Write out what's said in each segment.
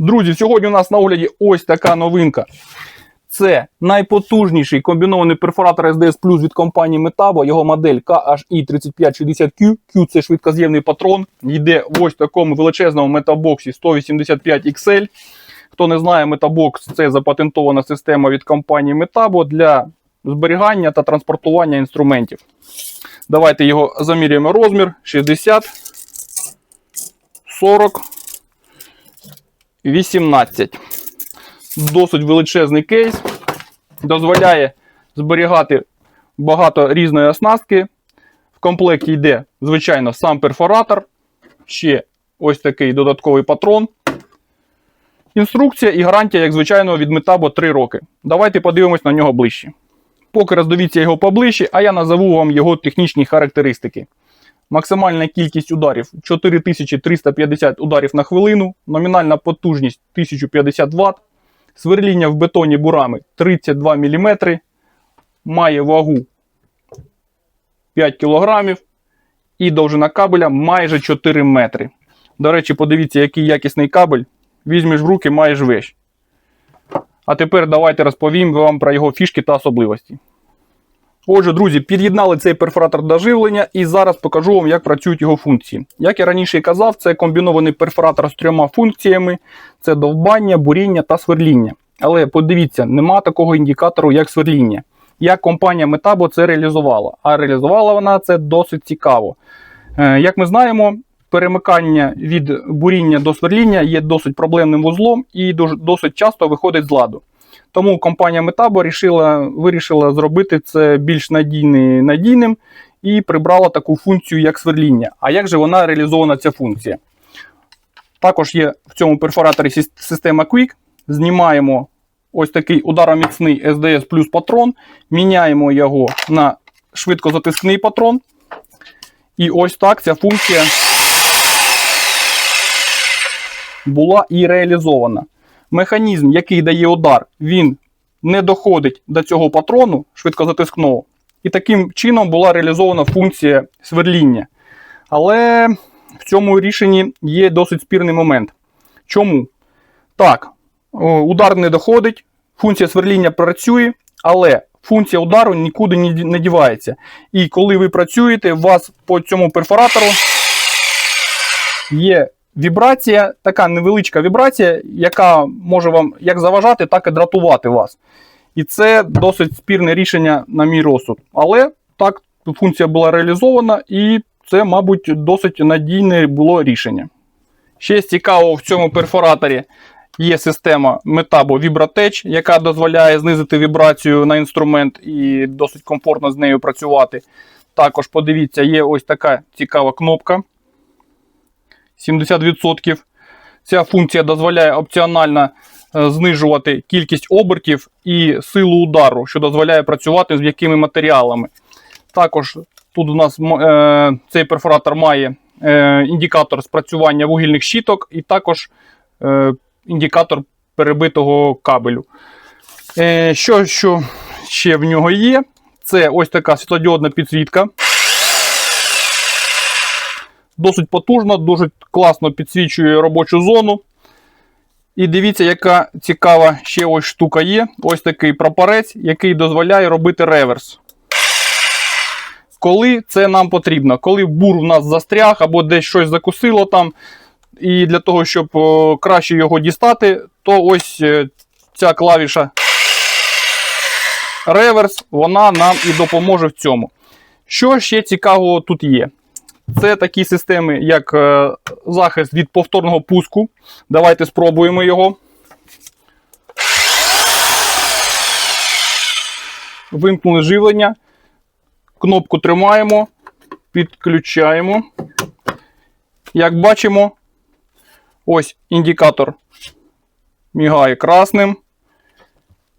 Друзі, сьогодні у нас на огляді ось така новинка. Це найпотужніший комбінований перфоратор SDS Plus від компанії Metabo. Його модель KHI3560Q. Q це швидкоз'ємний патрон. Йде в ось такому величезному метабоксі 185 XL. Хто не знає, Metabox це запатентована система від компанії Metabo для зберігання та транспортування інструментів. Давайте його заміряємо розмір 60, 40, 18. Досить величезний кейс. Дозволяє зберігати багато різної оснастки. В комплекті йде, звичайно, сам перфоратор. Ще ось такий додатковий патрон. Інструкція і гарантія, як звичайно, від Metabo 3 роки. Давайте подивимось на нього ближче. Поки роздивіться його поближче, а я назову вам його технічні характеристики. Максимальна кількість ударів 4350 ударів на хвилину, номінальна потужність 1050 Вт, сверління в бетоні бурами 32 мм, має вагу 5 кг і довжина кабеля майже 4 метри. До речі, подивіться, який якісний кабель. Візьмеш в руки, маєш вещь. А тепер давайте розповім вам про його фішки та особливості. Отже, друзі, під'єднали цей перфоратор до живлення і зараз покажу вам, як працюють його функції. Як я раніше казав, це комбінований перфоратор з трьома функціями: це довбання, буріння та сверління. Але подивіться, нема такого індикатору, як сверління. Як компанія Metabo це реалізувала. А реалізувала вона це досить цікаво. Е, Як ми знаємо, перемикання від буріння до сверління є досить проблемним вузлом і досить часто виходить з ладу. Тому компанія Metabo рішила, вирішила зробити це більш надійний, надійним і прибрала таку функцію, як сверління. А як же вона реалізована ця функція? Також є в цьому перфораторі система Quick. Знімаємо ось такий удароміцний SDS Plus патрон, міняємо його на швидкозатискний патрон. І ось так ця функція була і реалізована. Механізм, який дає удар, він не доходить до цього патрону швидкозатискного. І таким чином була реалізована функція сверління. Але в цьому рішенні є досить спірний момент. Чому? Так, удар не доходить, функція сверління працює, але функція удару нікуди не не дівається. І коли ви працюєте, у вас по цьому перфоратору є вібрація, така невеличка вібрація, яка може вам як заважати, так і дратувати вас. І це досить спірне рішення, на мій розсуд. Але так, функція була реалізована, і це, мабуть, досить надійне було рішення. Ще з цікавого в цьому перфораторі є система Metabo VibraTech, яка дозволяє знизити вібрацію на інструмент і досить комфортно з нею працювати. Також подивіться, є ось така цікава кнопка. 70%. Ця функція дозволяє опціонально е, знижувати кількість обертів і силу удару, що дозволяє працювати з м'якими матеріалами. Також тут у нас е, цей перфоратор має е, індикатор спрацювання вугільних щіток і також е, індикатор перебитого кабелю. Е, що, що ще в нього є? Це ось така світлодіодна підсвітка. Досить потужно, дуже класно підсвічує робочу зону. І дивіться, яка цікава ще ось штука є. Ось такий прапорець, який дозволяє робити реверс. Коли це нам потрібно? Коли бур в нас застряг або десь щось закусило там, і для того, щоб краще його дістати, то ось е, ця клавіша реверс, вона нам і допоможе в цьому. Що ще цікавого тут є? Це такі системи, як е, захист від повторного пуску. Давайте спробуємо його. Вимкнули живлення. Кнопку тримаємо, підключаємо. Як бачимо, ось індикатор мігає красним.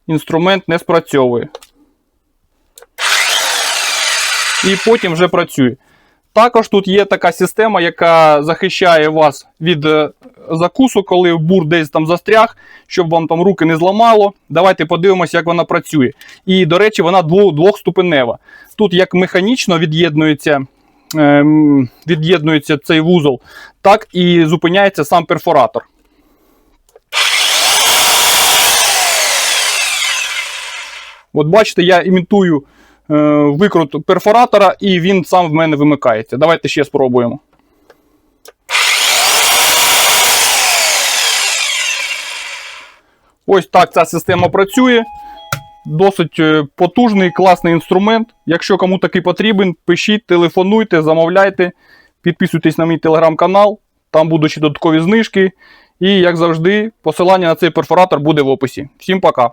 Інструмент не спрацьовує. І потім вже працює. Також тут є така система, яка захищає вас від е, закусу, коли бур десь там застряг, щоб вам там руки не зламало. Давайте подивимося, як вона працює. І, до речі, вона двохступенева. Тут як механічно від'єднується ем, від'єднується цей вузол, так і зупиняється сам перфоратор. От бачите, я імітую викрут перфоратора, і він сам в мене вимикається. Давайте ще спробуємо. Ось так ця система працює. Досить е, потужний, класний інструмент. Якщо кому такий потрібен, пишіть, телефонуйте, замовляйте, підписуйтесь на мій телеграм-канал, там будуть ще додаткові знижки. І, як завжди, посилання на цей перфоратор буде в описі. Всім пока!